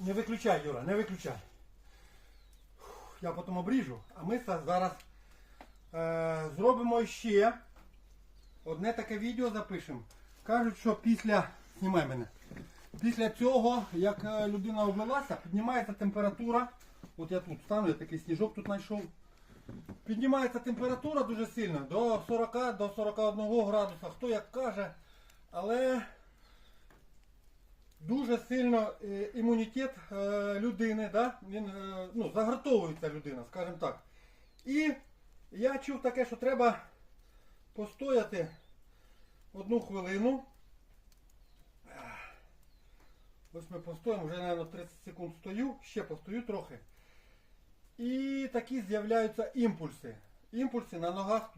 Не виключай, Юра, не виключай. Я потім обріжу, а ми зараз е, зробимо ще одне таке відео запишемо. Кажуть, що після... Знімай мене. Після цього, як е, людина обвелася, піднімається температура. От я тут стану, я такий сніжок тут знайшов. Піднімається температура дуже сильно до 40, до 41 градуса, хто як каже. Але дуже сильно е, імунітет е, людини, да? він е, ну, загартовується людина, скажімо так. І я чув таке, що треба постояти одну хвилину. Ось ми постоїмо, вже, мабуть, 30 секунд стою, ще постою трохи. І такі з'являються імпульси. Імпульси на ногах